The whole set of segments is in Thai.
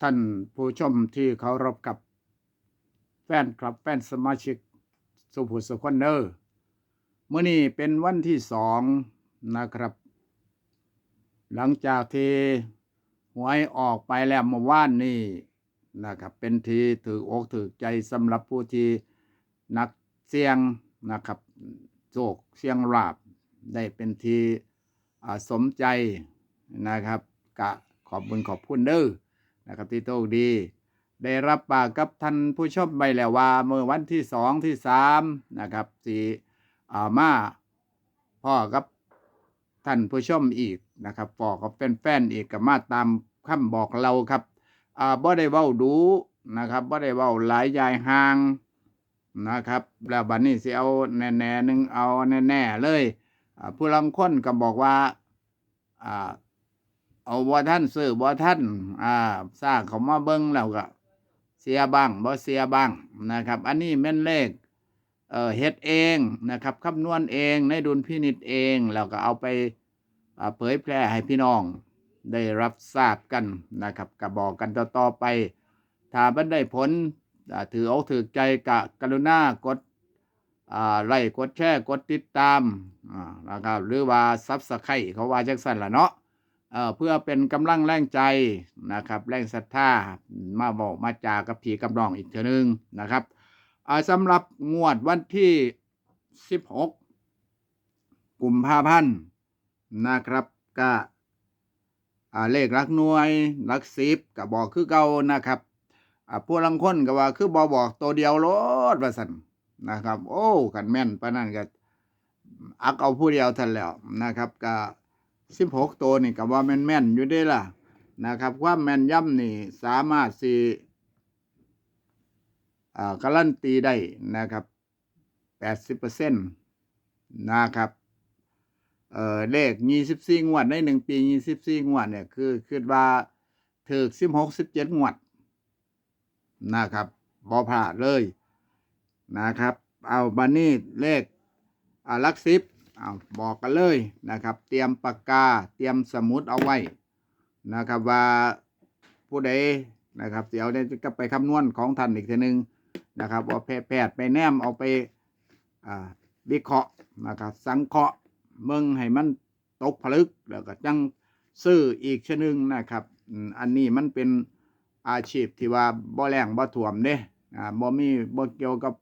ท่านผู้ชมที่เคารพกับแฟนคลับแฟนสมาชิกสุภุสุคนเนอร์มื่อนี้เป็นวันที่สองนะครับ หลังจากที่หวยออกไปแล้วเมื่อวานนี้นะครับ เป็นทีถืออกถือใจสำหรับผู้ที่นักเสียงนะครับโชคเสียงราบได้เป็นทีสมใจนะครับ กะขอบคุญขอบคุณเด้อ นะครับที่โชคดี ได้รับปากกับท่านผู้ชมไปแล้วว่าเมื่อวันที่สองที่สามนะครับสี่ามาพ่อกับท่านผู้ชมอีกนะครับพ่อกับแฟนๆอีกก็มาตามคำบอกเราครับอ่าบ่ได้เว้าดูนะครับบ่ได้เว้าหลายยายห่างนะครับ แล้วบัดนี้สิเอาแน่ๆหนึงเอาแน่ๆเลยผู้ลังคนก็บอกว่าอ่า เอาบ่ท่านซื้อบ่ท่านอ่าสร้างเขามาเบิ่งแล้วก็ เสียบ้างบ่เสียบ้างนะครับ อันนี้แม่นเลขเอ่อเฮ็ดเองนะครับคำนวณเองในดุลพินิจเองแล้วก็เอาไปเผยแพร่ให้พี่น้อง ได้รับทราบกันนะครับก็บอกกันต่อๆไป ถ้ามันได้ผลถือเอาถือใจกะกรุณากดอ่าไลค์กดแชร์กดติดตามนะครับหรือว่าซับสไครต์เขาว่าจังซั่นล่ะเนาะ เพื่อเป็นกำลังแรงใจนะครับแรงศรัทธามาบอกมาจากับผีกับน้องอีกเทีนึงนะครับสำหรับงวดวันที่ 16กุมภาพันธ์นะครับก็เลขหลักหน่วยหลักสิบก็บอกคือเก่านะครับอ่าพวกลังคนก็ว่าคือบอบอกตัวเดียวโลดว่าสันนะครับ โอ้กันแม่นปานนั้นก็อักเอาผู้เดียวทันแล้วนะครับก็ สิบหกตัวนี่ก็ว่าแม่นแม่นอยู่ได้ล่ะนะครับ ความแม่นย่ำนี่สามารถสิอ่าการันตีได้นะครับแปดสิบเปอร์เซ็นต์นะครับเอ่อเลขยี่สิบสี่งวดในหนึ่งปียี่สิบสี่งวดเนี่ยคือคือว่าถึกสิบหกสิบเจ็ดงวดนะครับบอพลาเลยนะครับ เอาบันนี้เลขอ่าลักสิบ เอาบอกกันเลยนะครับ เตรียมปากกาเตรียมสมุดเอาไว้นะครับว่าผู้ใดนะครับเดี๋ยวเนี่ยจะไปคำนวณของท่านอีกทีหนึ่งนะครับว่าแพแพทย์ไปแนมเอาไปวิเคราะห์นะครับสังเคราะห์เมืองให้มันตกผลึกแล้วก็จังซื้ออีกชนึงนะครับ อันนี้มันเป็นอาชีพที่ว่าบ่แรงบ่ถ่วมเด้อ่าบ่มีบ่เกี่ยวกับ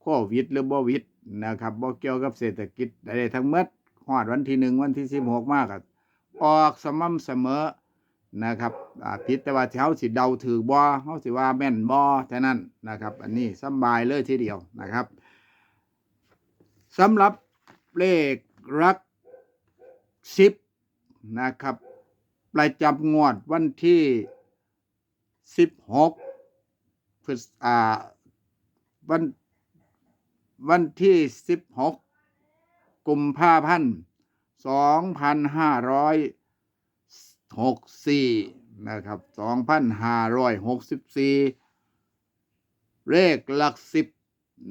โควิดหรือบ่วิด นะครับบ่เกี่ยวกับเศรษฐกิจใดๆทั้งหมดฮอดวันที่หนึ่งวันที่สิบหกมากอะออกสม่ำเสมอนะครับอ่าผิดแต่ว่าเฮาสิเดาถือบ่เฮาสิว่าแม่นบ่เท่านั้นนะครับ อันนี้สบายเลยทีเดียวนะครับสำหรับเลขรักสิบนะครับ ประจำงวดวันที่สิบหกพฤษอ่าวัน วันที่ 16 กุมภาพันธ์ 2564 นะครับ 2564 เลขหลักสิบ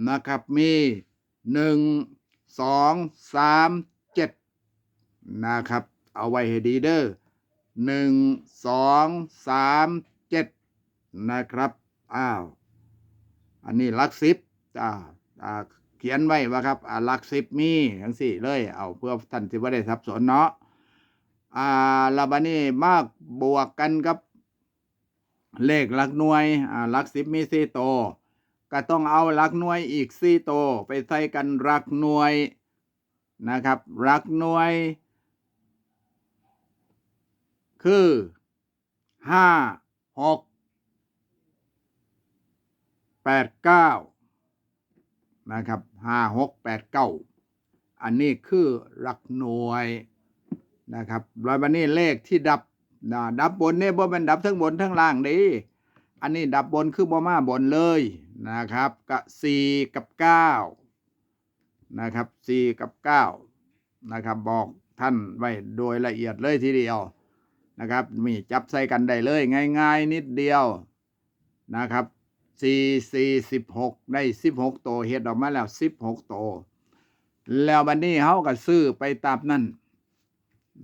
นะครับ มี 1 2 3 7 นะครับ เอาไว้ให้ดีเด้อ1 2 3 7นะครับ อ้าว อันนี้หลักสิบอ่า เขียนไว้ว่าครับหลักสิบมีทั้งสี่เลย เอาเพื่อท่านที่ว่าได้สับสนเนาะอ่าลาบันนี้มากบวกกันกับ เลขหลักหน่วยอ่าหลักสิบมีสี่โตวก็ต้องเอาหลักหน่วยอีกสี่โตวไปใส่กันหลักหน่วยนะครับหลักหน่วย คือห้าหกแปดเก้า นะครับห้าหกแปดเก้าอันนี้คือหลักหน่วยนะครับร้อยบันนี้เลขที่ดับนะดับบนเนี่ยบ่เป็นดับทั้งบนทั้งล่างดีอันนี้ดับบนคือบ่มาบนเลยนะครับกับสี่กับเก้านะครับสี่กับเก้านะครับบอกท่านไว้โดยละเอียดเลยทีเดียวนะครับมีจับใส่กันได้เลยง่าย ๆ นิดเดียวนะครับ สี่สี่สิบหกได้สิบหกโตวเฮ็ดออกมาแล้วสิบหกโตวแล้วบัดนี้เขาก็ซื้อไปตามนั่น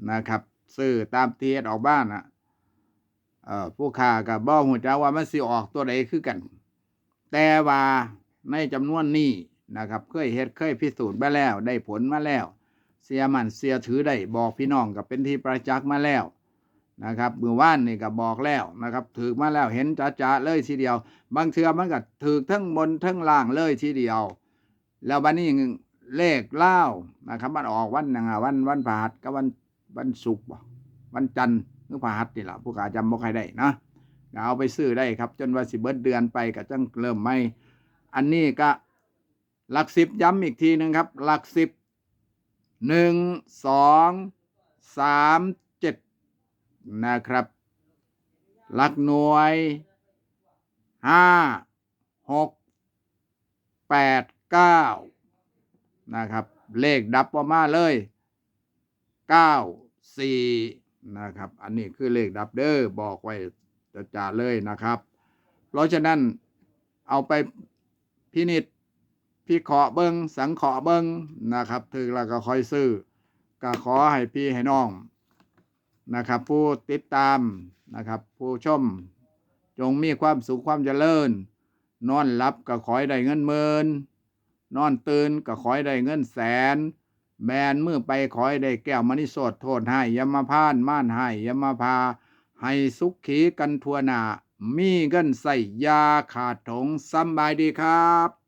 นะครับ ซื้อตามที่เฮ็ดออกบ้านอะเอ่อผู้ค้ากับบ่หูจักว่ามันสิออกตัวใดคือกัน แต่ว่าในจำนวนนี้นะครับ เคยเฮ็ดเคยพิสูจน์มาแล้ว ได้ผลมาแล้ว เสียมันเสียถือได้บอกพี่น้องกับเป็นที่ประจักษ์มาแล้ว นะครับมือว่านนี่ก็บอกแล้วนะครับถือมาแล้วเห็นจ้าๆเลยทีเดียว บางเทือมันก็ถือทั้งบนทั้งล่างเลยทีเดียว แล้วบันนี้เลขเล่านะครับ มันออกวันยังวันวันพฤหัสกับวันวันศุกร์วันจันทร์หรือพฤหัสนี่แหละผู้กาจำบ่ใครได้นะเอาไปซื้อได้ครับ จนว่าสิเบิดเดือนไปก็จังเริ่มไม่ อันนี้ก็หลักสิบย้ำอีกทีหนึ่งครับ หลักสิบหนึ่งสองสาม นะครับหลักหน่วยห้าหกแปดเก้านะครับ เลขดับออกมาเลยเก้าสี่นะครับ อันนี้คือเลขดับเด้อบอกไว้จะจ่าเลยนะครับ เพราะฉะนั้นเอาไปพินิจพี่ขอเบิงสังขอเบิงนะครับ ถึงแล้วก็คอยซื้อก็ขอให้พี่ให้น้อง นะครับ ผู้ติดตามนะครับ ผู้ชม จงมีความสุขความเจริญ นอนหลับก็ขอให้ได้เงินหมื่นนอนตื่นก็ขอให้ได้เงินแสนแบนมือไปขอให้ได้แก้วมณิสดโทษให้ยามาพานม่านให้ยามาพาให้สุขขีกันทั่วหน้ามีเงินใส่ยาขาดถงสบายดีครับ